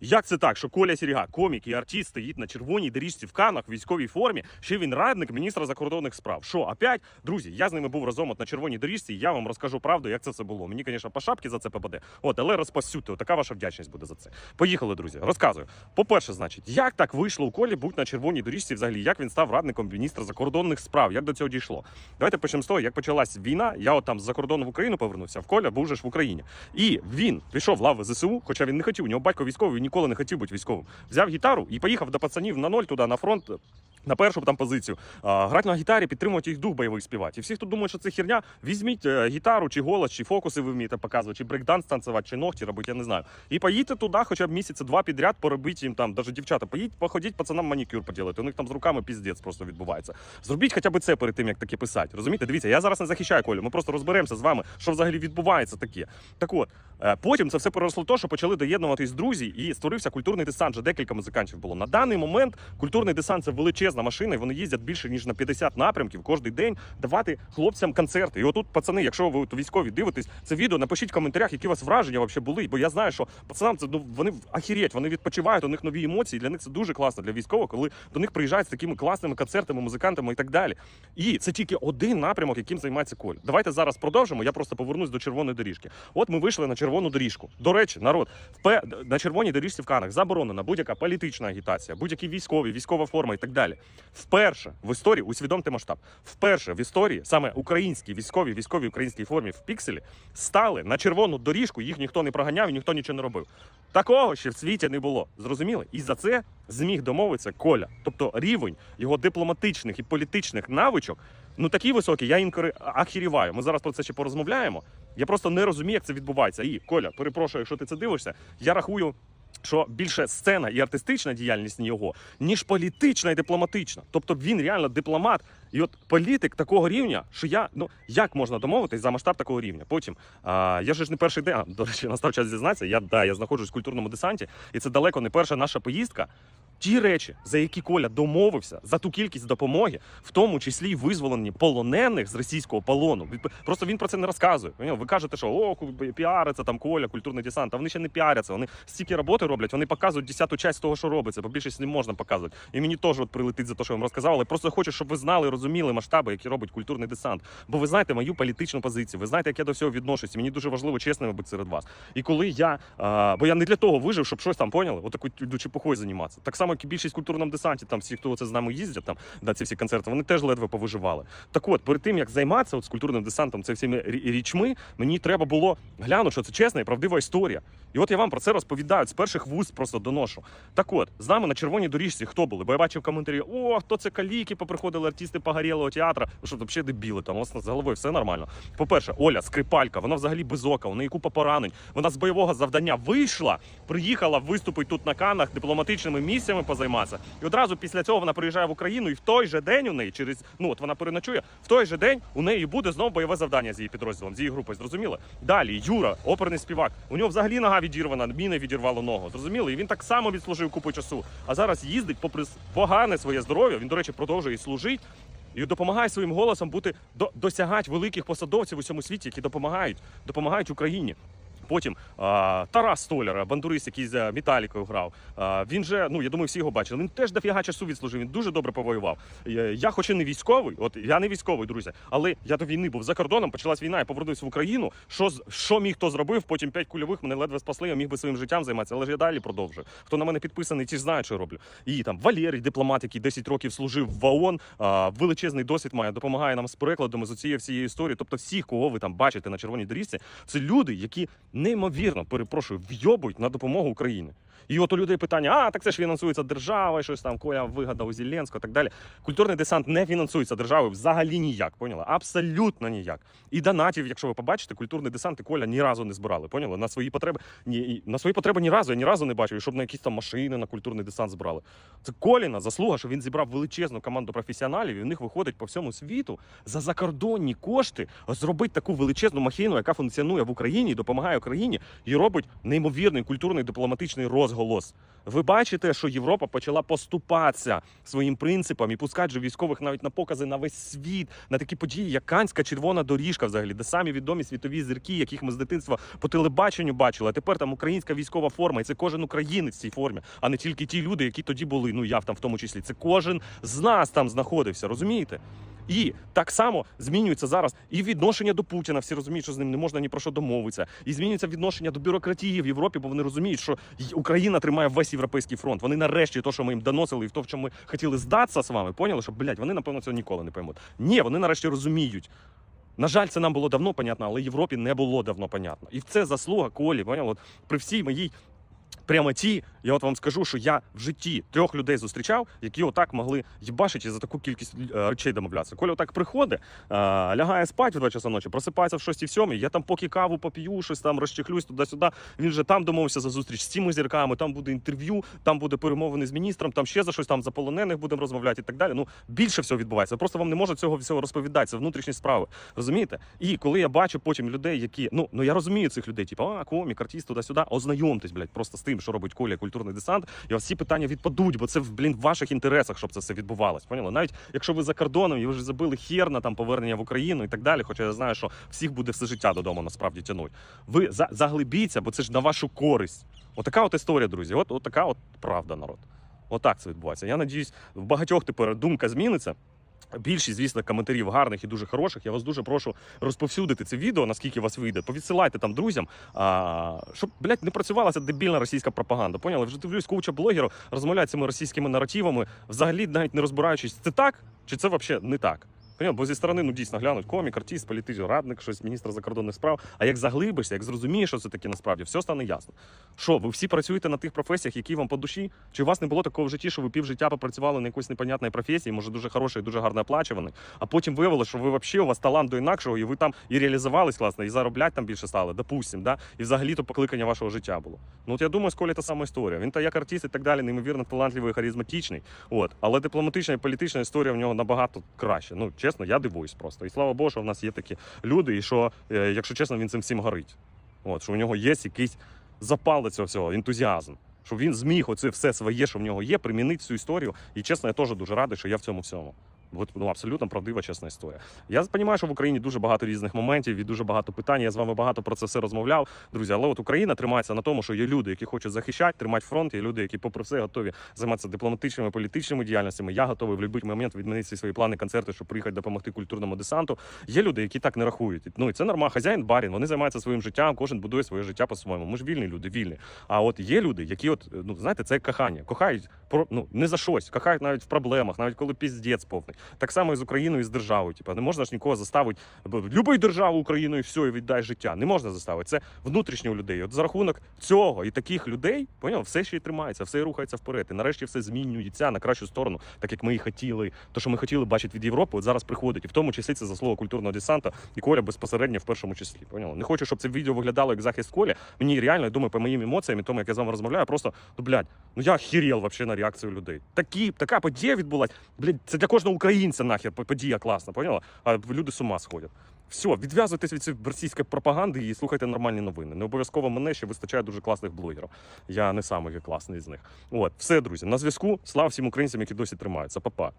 Як це так, що Коля Сіріга, комік і артист, стоїть на червоній доріжці в Канах в військовій формі, ще він радник міністра закордонних справ. Що, опять? Друзі, я з ними був разом от на червоній доріжці, і я вам розкажу правду, як це все було. Мені, звісно, по шапці за це попаде. От, але розпасюте, така ваша вдячність буде за це. Поїхали, друзі. Розказую. По-перше, значить, як так вийшло у Колі бути на червоній доріжці, взагалі, як він став радником міністра закордонних справ, як до цього дійшло? Давайте почнемо з того, як почалась війна. Я от там з-за кордону в Україну повернувся, в Коля був же ж в Україні. І він пішов в лави ЗСУ, хоча він не хотів, у нього батько військовий, ніколи не хотів бути військовим. Взяв гітару і поїхав до пацанів на ноль туди, на фронт. На першу там позицію грати на гітарі, підтримувати їх дух бойовий співати. І всі, хто думає, що це херня, візьміть е, гітару, чи голос, чи фокуси ви вмієте показувати, чи брейкданс танцювати, чи ногті робити, я не знаю. І поїдьте туди, хоча б місяця два підряд, поробіть їм там, навіть дівчата, поїдь, походіть пацанам манікюр поділити. У них там з руками піздець просто відбувається. Зробіть хоча б це перед тим, як таке писати. Розумієте? Дивіться, я зараз не захищаю Колю. Ми просто розберемося з вами, що взагалі відбувається таке. Так от, е, потім це все переросло те, що почали доєднуватись друзі, і створився культурний десант. Вже декілька музикантів було. На даний момент культурний десант це величезна машина, і вони їздять більше ніж на 50 напрямків кожен день давати хлопцям концерти. І отут, пацани, якщо ви військові дивитесь це відео, напишіть в коментарях, які у вас враження взагалі були. Бо я знаю, що пацанам це ну, вони ахірєть, вони відпочивають, у них нові емоції. Для них це дуже класно для військових, коли до них приїжджають з такими класними концертами, музикантами і так далі. І це тільки один напрямок, яким займається Коль. Давайте зараз продовжимо. Я просто повернусь до червоної доріжки. От ми вийшли на червону доріжку. До речі, народ, впе... на червоній доріжці в Канах заборонена будь-яка політична агітація, будь-які військові, військова форма і так далі. Вперше в історії усвідомте масштаб. Вперше в історії саме українські військові, військові українській формі в пікселі стали на червону доріжку. Їх ніхто не проганяв і ніхто нічого не робив. Такого ще в світі не було. Зрозуміли? І за це зміг домовитися Коля. Тобто рівень його дипломатичних і політичних навичок ну такий високий, я інколи ахіріваю. Ми зараз про це ще порозмовляємо. Я просто не розумію, як це відбувається. І Коля, перепрошую, якщо ти це дивишся, я рахую. Що більше сцена і артистична діяльність його, ніж політична і дипломатична. Тобто він реально дипломат, і от політик такого рівня, що я ну як можна домовитись за масштаб такого рівня? Потім а, я ж не перший день. а, До речі, настав час зізнатися. Я да, я знаходжусь в культурному десанті, і це далеко не перша наша поїздка. Ті речі, за які Коля домовився, за ту кількість допомоги, в тому числі й визволені полонених з російського полону. Просто він про це не розказує. Ви кажете, що о, піариться там Коля, культурний десант. А вони ще не піаряться. Вони стільки роботи роблять, вони показують десяту часть того, що робиться, бо більшість не можна показувати. І мені теж от прилетить за те, що я вам розказав, але просто хочу, щоб ви знали, розуміли масштаби, які робить культурний десант. Бо ви знаєте мою політичну позицію, ви знаєте, як я до всього відношусь. Мені дуже важливо чесними бути серед вас. І коли я, а, бо я не для того вижив, щоб щось там поняли, отаку чепухою займатися. Так само, як і більшість культурному десанті, там всі, хто це з нами їздять, там да, ці всі концерти, вони теж ледве повиживали. Так от, перед тим як займатися от, з культурним десантом, це всіми річми, мені треба було глянути, що це чесна і правдива історія. І от я вам про це розповідаю з перших вуст просто доношу. Так от, з нами на червоній доріжці хто були? Бо я бачив коментарі: о, хто це каліки, поприходили артисти погорілого театру. Що, взагалі дебіли, там у вас з головою все нормально. По-перше, Оля, скрипалька, вона взагалі без ока, у неї купа поранень. Вона з бойового завдання вийшла, приїхала виступити тут на канах дипломатичними місіями позайматися. І одразу після цього вона приїжджає в Україну, і в той же день у неї через ну от вона переночує. В той же день у неї буде знову бойове завдання з її підрозділом, з її групою. Зрозуміли? Далі Юра, оперний співак. У нього взагалі нога відірвана, міни відірвало ногу. Зрозуміли? І він так само відслужив купу часу. А зараз їздить, попри погане своє здоров'я. Він, до речі, продовжує і служить. І допомагає своїм голосом бути до, досягати великих посадовців у всьому світі, які допомагають, допомагають Україні. Потім а, Тарас Столяр, бандурист, який з Металікою грав. А, він же, ну я думаю, всі його бачили. Він теж дофіга часу відслужив. Він дуже добре повоював. Я, я хоч і не військовий, от я не військовий, друзі, але я до війни був за кордоном. Почалась війна, я повернувся в Україну. Що що міг хто зробив? Потім п'ять кульових мене ледве спасли. Я міг би своїм життям займатися, але ж я далі продовжую. Хто на мене підписаний, ті знають, що роблю. І там Валерій, дипломат, який 10 років служив в ООН, а, величезний досвід має, допомагає нам з перекладами з цієї всієї історії. Тобто, всіх, кого ви там бачите на червоній доріжці, це люди, які неймовірно перепрошую, вйобують на допомогу Україні. І от у людей питання: а так це ж фінансується державою, щось там Коля вигадав Зеленського, так далі. Культурний десант не фінансується державою взагалі ніяк. Поняли? Абсолютно ніяк. І донатів, якщо ви побачите, культурний десант і Коля ні разу не збирали. Поняли? На свої потреби ні на свої потреби ні разу. Я ні разу не бачив, щоб на якісь там машини на культурний десант збирали. Це Коліна заслуга, що він зібрав величезну команду професіоналів, і в них виходить по всьому світу за закордонні кошти зробити таку величезну махіну, яка функціонує в Україні і допомагає Україні, і робить неймовірний культурний дипломатичний розголос. Ви бачите, що Європа почала поступатися своїм принципам і пускати же військових навіть на покази на весь світ, на такі події, як Канська червона доріжка, взагалі, де самі відомі світові зірки, яких ми з дитинства по телебаченню бачили. А тепер там українська військова форма, і це кожен українець в цій формі, а не тільки ті люди, які тоді були. Ну я там в тому числі. Це кожен з нас там знаходився, розумієте? І так само змінюється зараз і відношення до Путіна. Всі розуміють, що з ним не можна ні про що домовитися. І змінюється відношення до бюрократії в Європі, бо вони розуміють, що Україна тримає весь європейський фронт. Вони нарешті то, що ми їм доносили, і в то, в чому ми хотіли здатися з вами, поняли, що блядь, вони напевно цього ніколи не поймуть. Ні, вони нарешті розуміють. На жаль, це нам було давно понятно, але Європі не було давно понятно. І це заслуга Колі. Поняли? От при всій моїй прямоті, я от вам скажу, що я в житті трьох людей зустрічав, які отак могли їбашити за таку кількість е, речей домовлятися. Коля отак приходить, е, лягає спать в 2 часа ночі, просипається в 6-7, я там поки каву поп'ю, щось там розчехлюсь туди-сюди. Він же там домовився за зустріч з цими зірками, там буде інтерв'ю, там буде перемовини з міністром, там ще за щось, там за полонених будемо розмовляти і так далі. Ну більше всього відбувається. Просто вам не можу цього всього розповідати. Це внутрішні справи. Розумієте? І коли я бачу потім людей, які ну ну я розумію цих людей, типу, а комік, артист, туди-сюди, ознайомтесь, блядь, просто з тим, що робить Коля культурний десант, і всі питання відпадуть, бо це блін в ваших інтересах, щоб це все відбувалось. Поняли? Навіть якщо ви за кордоном і ви вже забили хер на там повернення в Україну і так далі. Хоча я знаю, що всіх буде все життя додому насправді тянуть. Ви за, заглибіться, бо це ж на вашу користь. Отака от історія, друзі. От, от така от правда, народ. Отак це відбувається. Я надіюсь, в багатьох тепер думка зміниться. Більшість, звісно, коментарів гарних і дуже хороших. Я вас дуже прошу розповсюдити це відео, наскільки вас вийде. Повідсилайте там друзям, а, щоб, блядь, не працювала ця дебільна російська пропаганда. Поняли? Вже дивлюсь, куча блогерів розмовляють цими російськими наративами, взагалі навіть не розбираючись, це так чи це взагалі не так. Поняв? Бо зі сторони ну дійсно глянуть комік, артист, політичний радник, щось міністр закордонних справ. А як заглибишся, як зрозумієш, що це таке насправді, все стане ясно. Що, ви всі працюєте на тих професіях, які вам по душі? Чи у вас не було такого в житті, що ви півжиття попрацювали на якоїсь непонятній професії, може дуже хорошої, дуже гарно оплачуваний, а потім виявилося, що ви взагалі у вас талант до інакшого, і ви там і реалізувались класно, і заробляти там більше стали, допустим, да? і взагалі то покликання вашого життя було. Ну от я думаю, з Колі та сама історія. Він та як артист і так далі, неймовірно талантливий, харизматичний. От, але дипломатична і політична історія в нього набагато краще. Ну чесно, я дивуюсь просто. І слава Богу, що в нас є такі люди, і що, е, якщо чесно, він цим всім горить. От, що у нього є якийсь запал до цього всього, ентузіазм. Що він зміг оце все своє, що в нього є, примінити цю історію. І чесно, я теж дуже радий, що я в цьому всьому. Ну, абсолютно правдива, чесна історія. Я розумію, що в Україні дуже багато різних моментів і дуже багато питань. Я з вами багато про це все розмовляв, друзі. Але от Україна тримається на тому, що є люди, які хочуть захищати, тримати фронт, є люди, які, попри все, готові займатися дипломатичними, політичними діяльностями. Я готовий в будь-який момент відмінити свої плани, концерти, щоб приїхати допомогти культурному десанту. Є люди, які так не рахують. Ну і це норма. Хазяїн барін. Вони займаються своїм життям, кожен будує своє життя по-своєму. Ми ж вільні люди, вільні. А от є люди, які, от ну знаєте, це кохання. Кохають про ну не за щось, кохають навіть в проблемах, навіть коли піздець повний. Так само і з Україною, і з державою. Типа не можна ж нікого заставити. Люби державу Україну і все, і віддай життя. Не можна заставити. Це внутрішнє у людей. От за рахунок цього і таких людей, поняв, все ще й тримається, все рухається вперед. І нарешті все змінюється на кращу сторону, так як ми і хотіли. То, що ми хотіли бачити від Європи, от зараз приходить. І в тому числі це заслуга культурного десанта і Коля безпосередньо в першому числі. Поняла? Не хочу, щоб це відео виглядало як захист Колі. Мені реально, я думаю, по моїм емоціям і тому, як я з вами розмовляю, просто ну блядь, ну я хірєл вообще на реакцію людей. Такі, така подія відбулась. Блядь, це для кожного українця нахер подія класна, поняла? А люди з ума сходять. Все, відв'язуйтесь від цієї російської пропаганди і слухайте нормальні новини. Не обов'язково мене ще вистачає дуже класних блогерів. Я не самий класний з них. От, все, друзі, на зв'язку. Слава всім українцям, які досі тримаються. Па-па.